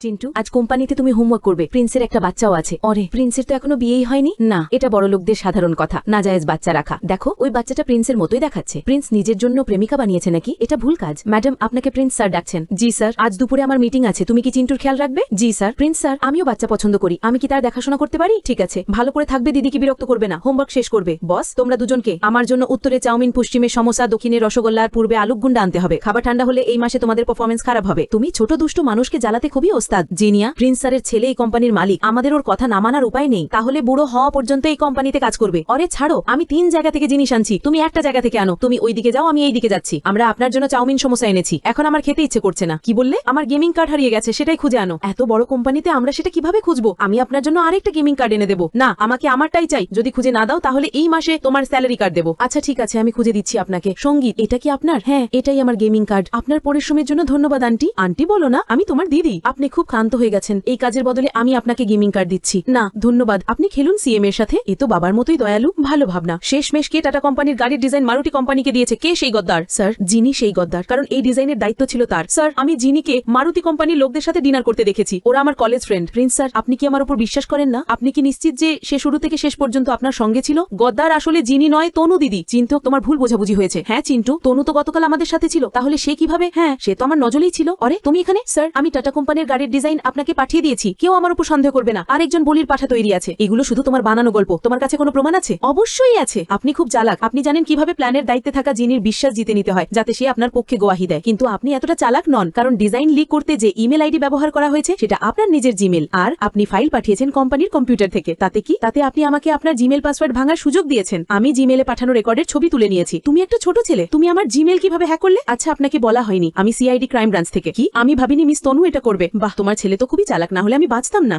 চিন্টু, আজ কোম্পানিতে তুমি হোমওয়ার্ক করবে। প্রিন্সের একটা বাচ্চাও আছে। অরে প্রিন্সের তো এখনও বিয়েই হয়নি? না, এটা বড় লোকদের সাধারণ কথা। নাজায়েজ বাচ্চা রাখা। দেখো, ওই বাচ্চাটা প্রিন্সের মতোই দেখাচ্ছে। প্রিন্স নিজের জন্য প্রেমিকা বানিয়েছে নাকি? এটা ভুল কাজ। ম্যাডাম আপনাকে প্রিন্স স্যার ডাকছেন। জি স্যার আজ দুপুরে আমার মিটিং আছে। তুমি কি চিন্টুর খেয়াল রাখবে? জি স্যার প্রিন্স স্যার আমিও বাচ্চা পছন্দ করি। আমি কি তার দেখাশোনা করতে পারি? ঠিক আছে। ভালো করে থাকবে, দিদিকে বিরক্ত করবে না। হোমওয়ার্ক শেষ করবে। বস তোমরা দুজনকে আমার জন্য উত্তরে চাউমিন পশ্চিমে সমোসা, দক্ষিণে রসগোল্লা আর পূর্বে আলুক গুন্ডা আনতে হবে। খাবার ঠান্ডা হলে এই মাসে তোমাদের পারফরমেন্স খারাপ হবে। তুমি ছোট দুষ্ট মানুষকে জ্বালাতে খুবই ওস্তাদ জিনিয়া প্রিন্স স্যারের ছেলে এই কোম্পানির মালিক, আমাদের ওর কথা না মানার উপায় নেই। তাহলে বুড়ো হওয়া পর্যন্ত এই কোম্পানিতে কাজ করবে। অরে ছাড়ো, আমি তিন জায়গা থেকে জিনিস আনছি। তুমি একটা জায়গা থেকে আনো। তুমি ওই দিকে যাও, আমি এই দিকে যাচ্ছি। আমরা আপনার জন্য চাউমিন সমোসা এনেছি। এখন আমার খেতে ইচ্ছে করছে না। কি বললে? আমার গেমিং কার্ড হারিয়ে গেছে, সেটাই খুঁজে আনো। এত বড় কোম্পানিতে আমরা সেটা কীভাবে খুঁজবো? আমি আপনার জন্য আরেকটা গেমিং কার্ড এনে দেবো। না, আমাকে আমারটাই চাই। যদি খুঁজে না দাও, তাহলে এই মাসে তোমার স্যালারি কার্ড দেবো। আচ্ছা ঠিক আছে, আমি খুঁজে দিচ্ছি আপনাকে। সংগীত, এটা কি আপনার? হ্যাঁ এটাই আমার গেমিং কার্ড। আপনার পরিশ্রমের জন্য ধন্যবাদ, আন্টি। আন্টি, বলো না, আমি তোমার দিদি। আপনি খুব ক্লান্ত হয়ে গেছেন। এই কাজের বদলে আমি আপনাকে গেমিং কার্ড দিচ্ছি। না, ধন্যবাদ। আপনি খেলুন সিএম এর সাথে। এ তো বাবার মতোই দয়ালু, ভালো ভাবনা। শেষমেশ কে টাটা কোম্পানির গাড়ির ডিজাইন মারুতি কোম্পানিকে দিয়েছে? কে সেই গদ্দার? স্যার, জিনি সেই গদ্দার, কারণ এই ডিজাইনের দায়িত্ব ছিল তার। স্যার, আমি জিনিকে মারুতি কোম্পানির লোকদের সাথে ডিনার করতে দেখেছি। ওরা আমার কলেজ ফ্রেন্ড। প্রিন্স স্যার, আপনি কি আমার উপর বিশ্বাস করেন না? আপনি কি নিশ্চিত যে সে শুরু থেকে শেষ পর্যন্ত আপনার সঙ্গে ছিল? গদ্দার আসলে জিনি নয়, তনু দিদি। চিন্তু তোমার ভুল বোঝাবুঝি হয়েছে। হ্যাঁ চিন্তু তনু তো গতকাল আমাদের সাথে ছিল। তাহলে সে কীভাবে? হ্যাঁ সে তো আমার নজলেই ছিল। অরে তুমি এখানে? স্যার, আমি টাটা কোম্পানির গাড়ির ডিজাইন আপনাকে পাঠিয়ে দিয়েছি। কেউ আমার উপর সন্দেহ করবে না। আরেকজন বলির পাঠা তৈরি আছে। এগুলো শুধু তোমার বানানো গল্প। তোমার কাছে কোনো প্রমাণ আছে? অবশ্যই আছে। আপনি খুব চালাক। আপনি জানেন কীভাবে প্ল্যানের দায়িত্বে থাকা জিনির বিশ্বাস জিতে নিতে হয়, যাতে সে আপনার পক্ষে গোয়াহি দেয়। কিন্তু আপনি এতটা চালাক নন, কারণ ডিজাইন লিক করতে যে ইমেল আইডি ব্যবহার করা হয়েছে, সেটা আপনার নিজের জিমেল। আর আপনি ফাইল পাঠিয়েছেন কোম্পানির কম্পিউটার থেকে। তাতে কি? তাতে আপনি আমাকে আপনার জিমেল পাসওয়ার্ড ভাঙার সুযোগ দিয়েছেন। আমি জিমেলে পাঠানো রেকর্ডের ছবি তুলে নিয়েছি। তুমি একটা ছোট ছেলে। তুমি আমার জিমেল কীভাবে হ্যাক করলে? আচ্ছা আপনাকে বলা হয়নি। আমি সিআইডি ক্রাইম ব্রাঞ্চ থেকে। কি? আমি ভাবিনি মিস তনু এটা করবে। বাহ! তোমার ছেলে তো খুবই চালাক না হলে আমি বাঁচতাম না।